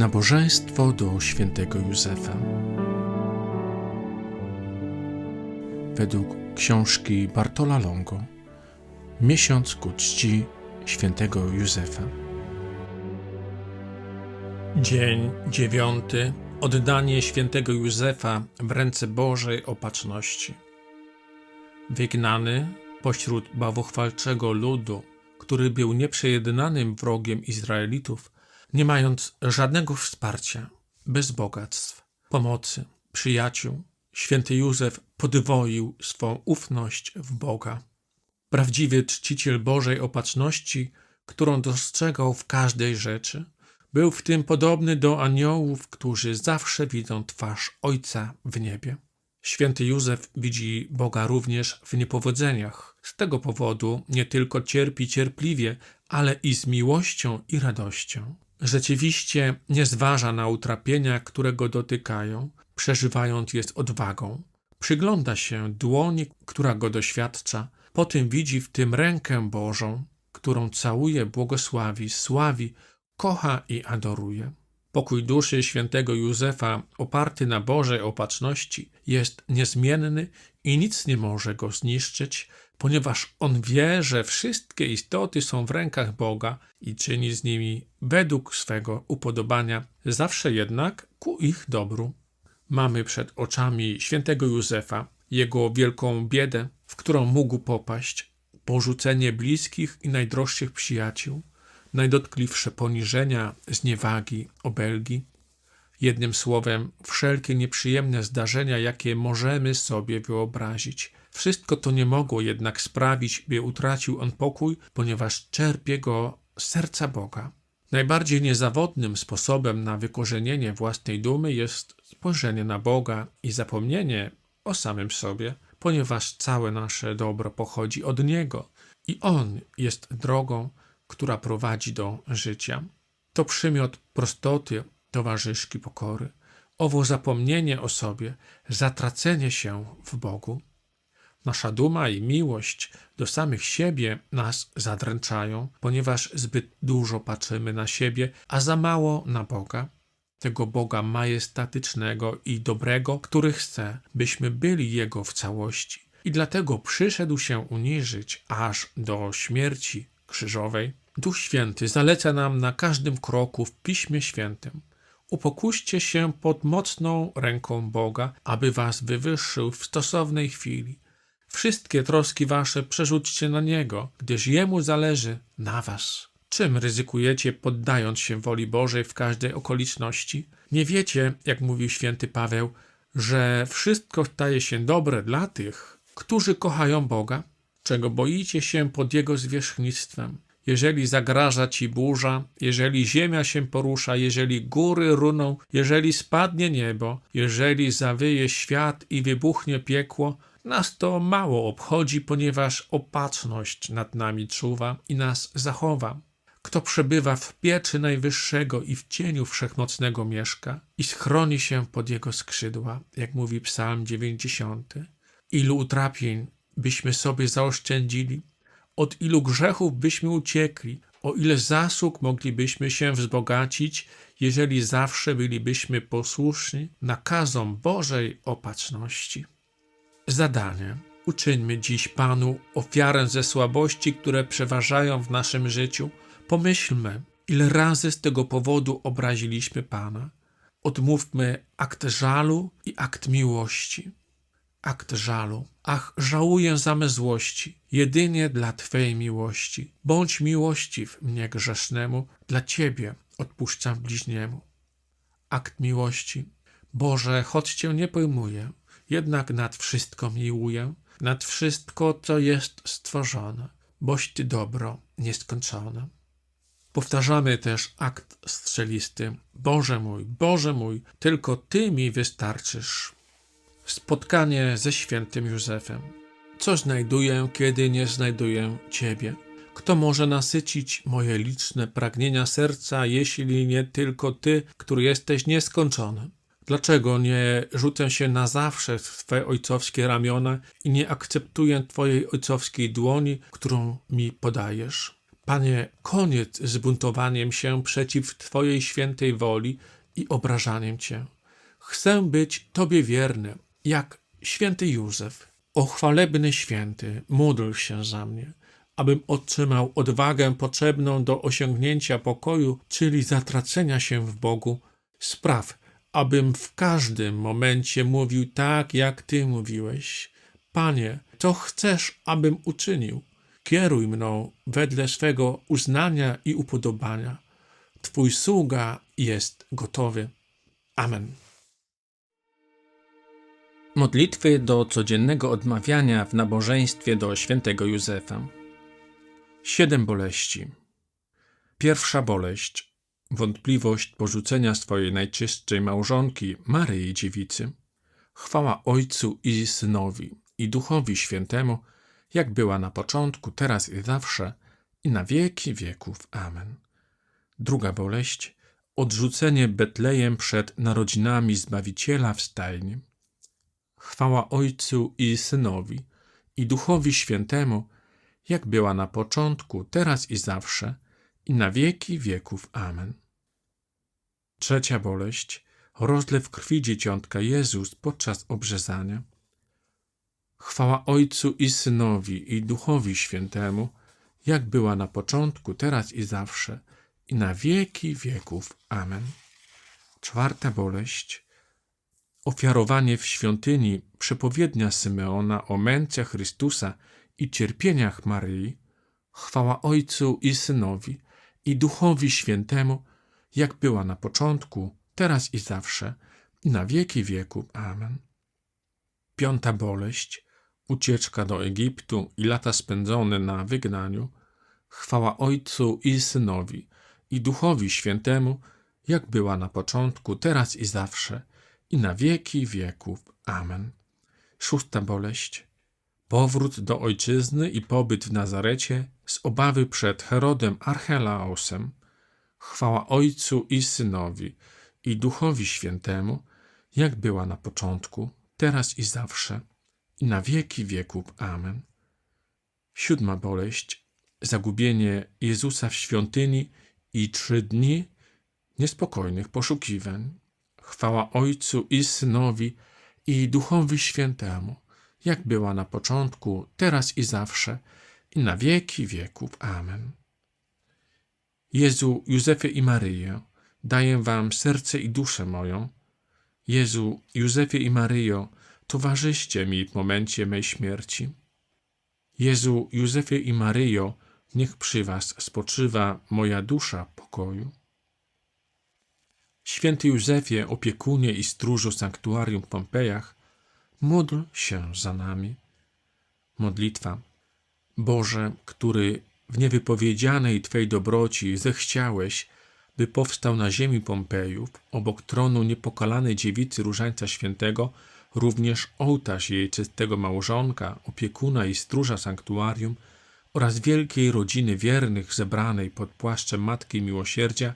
Nabożeństwo do świętego Józefa. Według książki Bartola Longo Miesiąc ku czci świętego Józefa. Dzień dziewiąty. Oddanie świętego Józefa w ręce Bożej Opatrzności. Wygnany pośród bałwochwalczego ludu, który był nieprzejednanym wrogiem Izraelitów, nie mając żadnego wsparcia, bez bogactw, pomocy, przyjaciół, święty Józef podwoił swą ufność w Boga. Prawdziwy czciciel Bożej opatrzności, którą dostrzegał w każdej rzeczy, był w tym podobny do aniołów, którzy zawsze widzą twarz Ojca w niebie. Święty Józef widzi Boga również w niepowodzeniach. Z tego powodu nie tylko cierpi cierpliwie, ale i z miłością i radością. Rzeczywiście nie zważa na utrapienia, które go dotykają, przeżywając je z odwagą. Przygląda się dłoni, która go doświadcza, potem widzi w tym rękę Bożą, którą całuje, błogosławi, sławi, kocha i adoruje. Pokój duszy świętego Józefa, oparty na Bożej opatrzności, jest niezmienny i nic nie może go zniszczyć, ponieważ on wie, że wszystkie istoty są w rękach Boga i czyni z nimi według swego upodobania, zawsze jednak ku ich dobru. Mamy przed oczami świętego Józefa, jego wielką biedę, w którą mógł popaść, porzucenie bliskich i najdroższych przyjaciół, najdotkliwsze poniżenia, zniewagi, obelgi. Jednym słowem, wszelkie nieprzyjemne zdarzenia, jakie możemy sobie wyobrazić. Wszystko to nie mogło jednak sprawić, by utracił on pokój, ponieważ czerpie go z serca Boga. Najbardziej niezawodnym sposobem na wykorzenienie własnej dumy jest spojrzenie na Boga i zapomnienie o samym sobie, ponieważ całe nasze dobro pochodzi od Niego i On jest drogą, która prowadzi do życia. To przymiot prostoty, towarzyszki pokory, owo zapomnienie o sobie, zatracenie się w Bogu. Nasza duma i miłość do samych siebie nas zadręczają, ponieważ zbyt dużo patrzymy na siebie, a za mało na Boga, tego Boga majestatycznego i dobrego, który chce, byśmy byli Jego w całości. I dlatego przyszedł się uniżyć aż do śmierci krzyżowej. Duch Święty zaleca nam na każdym kroku w Piśmie Świętym. Upokuście się pod mocną ręką Boga, aby was wywyższył w stosownej chwili. Wszystkie troski wasze przerzućcie na Niego, gdyż Jemu zależy na was. Czym ryzykujecie, poddając się woli Bożej w każdej okoliczności? Nie wiecie, jak mówił święty Paweł, że wszystko staje się dobre dla tych, którzy kochają Boga? Czego boicie się pod Jego zwierzchnictwem? Jeżeli zagraża ci burza, jeżeli ziemia się porusza, jeżeli góry runą, jeżeli spadnie niebo, jeżeli zawyje świat i wybuchnie piekło, nas to mało obchodzi, ponieważ opatrzność nad nami czuwa i nas zachowa. Kto przebywa w pieczy Najwyższego i w cieniu Wszechmocnego mieszka i schroni się pod Jego skrzydła, jak mówi Psalm 90. Ilu utrapień byśmy sobie zaoszczędzili, od ilu grzechów byśmy uciekli, o ile zasług moglibyśmy się wzbogacić, jeżeli zawsze bylibyśmy posłuszni nakazom Bożej opatrzności. Zadanie. Uczyńmy dziś Panu ofiarę ze słabości, które przeważają w naszym życiu. Pomyślmy, ile razy z tego powodu obraziliśmy Pana. Odmówmy akt żalu i akt miłości akt żalu. Ach, żałuję za złości, jedynie dla Twej miłości. Bądź miłościw mnie grzesznemu, dla Ciebie odpuszczam bliźniemu. Akt miłości. Boże, choć Cię nie pojmuję, jednak nad wszystko miłuję, nad wszystko, co jest stworzone, boś Ty dobro nieskończone. Powtarzamy też akt strzelisty. Boże mój, Boże mój, tylko Ty mi wystarczysz. Spotkanie ze świętym Józefem. Co znajduję, kiedy nie znajduję Ciebie? Kto może nasycić moje liczne pragnienia serca, jeśli nie tylko Ty, który jesteś nieskończony? Dlaczego nie rzucę się na zawsze w Twoje ojcowskie ramiona i nie akceptuję Twojej ojcowskiej dłoni, którą mi podajesz? Panie, koniec z buntowaniem się przeciw Twojej świętej woli i obrażaniem Cię. Chcę być Tobie wierny, jak święty Józef. O chwalebny święty, módl się za mnie, abym otrzymał odwagę potrzebną do osiągnięcia pokoju, czyli zatracenia się w Bogu. Spraw, abym w każdym momencie mówił tak, jak Ty mówiłeś. Panie, co chcesz, abym uczynił? Kieruj mną wedle swego uznania i upodobania. Twój sługa jest gotowy. Amen. Modlitwy do codziennego odmawiania w nabożeństwie do świętego Józefa. Siedem boleści. Pierwsza boleść wątpliwość porzucenia swojej najczystszej małżonki, Maryi Dziewicy. Chwała Ojcu i Synowi i Duchowi Świętemu, jak była na początku, teraz i zawsze, i na wieki wieków. Amen. Druga boleść odrzucenie Betlejem przed narodzinami Zbawiciela w stajni. Chwała Ojcu i Synowi i Duchowi Świętemu, jak była na początku, teraz i zawsze, i na wieki wieków. Amen. Trzecia boleść rozlew krwi dzieciątka Jezus podczas obrzezania. Chwała Ojcu i Synowi i Duchowi Świętemu, jak była na początku, teraz i zawsze, i na wieki wieków. Amen. Czwarta boleść ofiarowanie w świątyni przepowiednia Symeona o męce Chrystusa i cierpieniach Maryi. Chwała Ojcu i Synowi i Duchowi Świętemu, jak była na początku, teraz i zawsze, na wieki wieków. Amen. Piąta boleść, ucieczka do Egiptu i lata spędzone na wygnaniu, chwała Ojcu i Synowi i Duchowi Świętemu, jak była na początku, teraz i zawsze, i na wieki wieków. Amen. Szósta boleść, powrót do ojczyzny i pobyt w Nazarecie z obawy przed Herodem Archelaosem, chwała Ojcu i Synowi i Duchowi Świętemu, jak była na początku, teraz i zawsze, i na wieki wieków. Amen. Siódma boleść, zagubienie Jezusa w świątyni i trzy dni niespokojnych poszukiwań. Chwała Ojcu i Synowi i Duchowi Świętemu, jak była na początku, teraz i zawsze, i na wieki wieków. Amen. Jezu, Józefie i Maryjo, daję Wam serce i duszę moją. Jezu, Józefie i Maryjo, towarzyście mi w momencie mej śmierci. Jezu, Józefie i Maryjo, niech przy Was spoczywa moja dusza pokoju. Święty Józefie, opiekunie i stróżu sanktuarium w Pompejach, módl się za nami. Modlitwa. Boże, który w niewypowiedzianej Twej dobroci zechciałeś, by powstał na ziemi Pompejów, obok tronu niepokalanej dziewicy Różańca Świętego, również ołtarz jej czystego małżonka, opiekuna i stróża sanktuarium oraz wielkiej rodziny wiernych zebranej pod płaszczem Matki Miłosierdzia,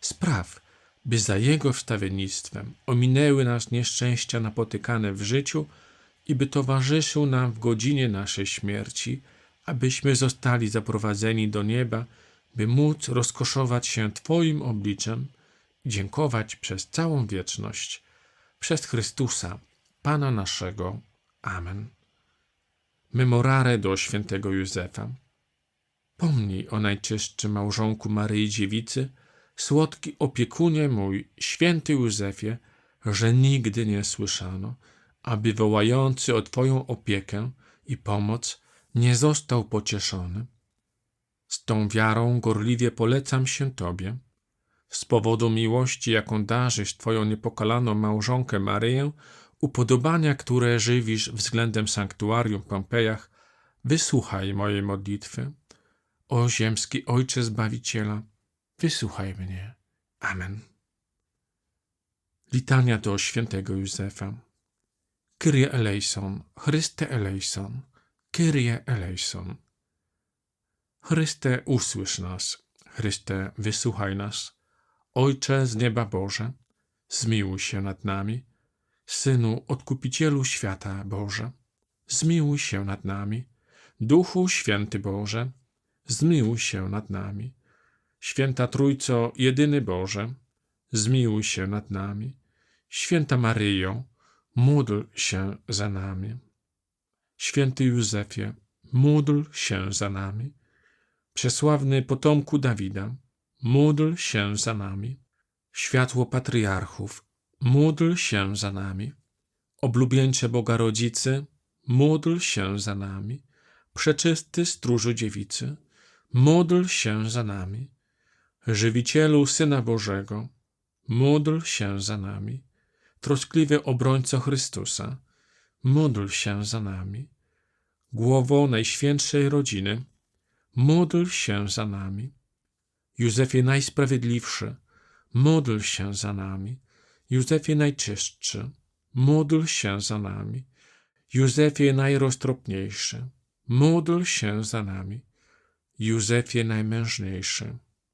spraw, by za Jego wstawiennictwem ominęły nas nieszczęścia napotykane w życiu i by towarzyszył nam w godzinie naszej śmierci, abyśmy zostali zaprowadzeni do nieba, by móc rozkoszować się Twoim obliczem i dziękować przez całą wieczność. Przez Chrystusa, Pana naszego. Amen. Memorare do świętego Józefa. Pomnij o najczystszym małżonku Maryi Dziewicy, słodki opiekunie mój, święty Józefie, że nigdy nie słyszano, aby wołający o Twoją opiekę i pomoc nie został pocieszony. Z tą wiarą gorliwie polecam się Tobie. Z powodu miłości, jaką darzysz Twoją niepokalaną małżonkę Maryję, upodobania, które żywisz względem sanktuarium Pompejach, wysłuchaj mojej modlitwy. O ziemski Ojcze Zbawiciela, wysłuchaj mnie. Amen. Litania do świętego Józefa. Kyrie eleison, Chryste eleison, Kyrie eleison. Chryste, usłysz nas. Chryste, wysłuchaj nas. Ojcze z nieba Boże, zmiłuj się nad nami. Synu, Odkupicielu świata Boże, zmiłuj się nad nami. Duchu Święty Boże, zmiłuj się nad nami. Święta Trójco, jedyny Boże, zmiłuj się nad nami. Święta Maryjo, módl się za nami. Święty Józefie, módl się za nami. Przesławny potomku Dawida, módl się za nami. Światło patriarchów, módl się za nami. Oblubieńcze Boga Rodzicy, módl się za nami. Przeczysty stróżu dziewicy, módl się za nami. Żywicielu Syna Bożego, módl się za nami. Troskliwy obrońco Chrystusa, módl się za nami. Głowo Najświętszej Rodziny, módl się za nami. Józefie Najsprawiedliwszy, módl się za nami. Józefie Najczystszy, módl się za nami. Józefie Najroztropniejszy, módl się za nami. Józefie Najmężniejszy,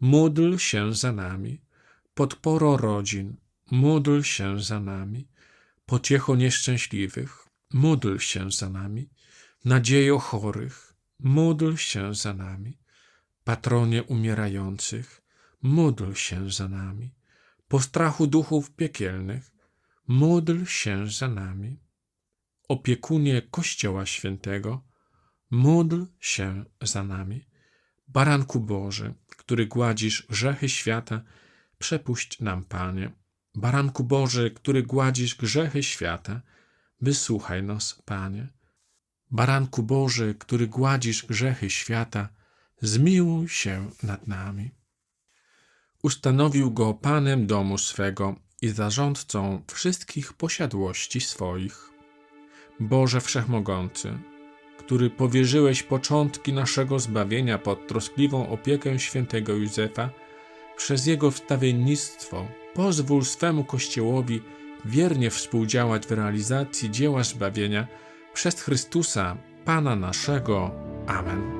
módl się za nami. Podporo rodzin, módl się za nami. Pociecho nieszczęśliwych, módl się za nami. Nadziejo chorych, módl się za nami. Patronie umierających, módl się za nami. Postrachu duchów piekielnych, módl się za nami. Opiekunie Kościoła Świętego, módl się za nami. Baranku Boży, który gładzisz grzechy świata, przepuść nam, Panie. Baranku Boży, który gładzisz grzechy świata, wysłuchaj nas, Panie. Baranku Boży, który gładzisz grzechy świata, zmiłuj się nad nami. Ustanowił go panem domu swego i zarządcą wszystkich posiadłości swoich. Boże Wszechmogący, który powierzyłeś początki naszego zbawienia pod troskliwą opiekę świętego Józefa, przez jego wstawiennictwo pozwól swemu Kościołowi wiernie współdziałać w realizacji dzieła zbawienia przez Chrystusa, Pana naszego. Amen.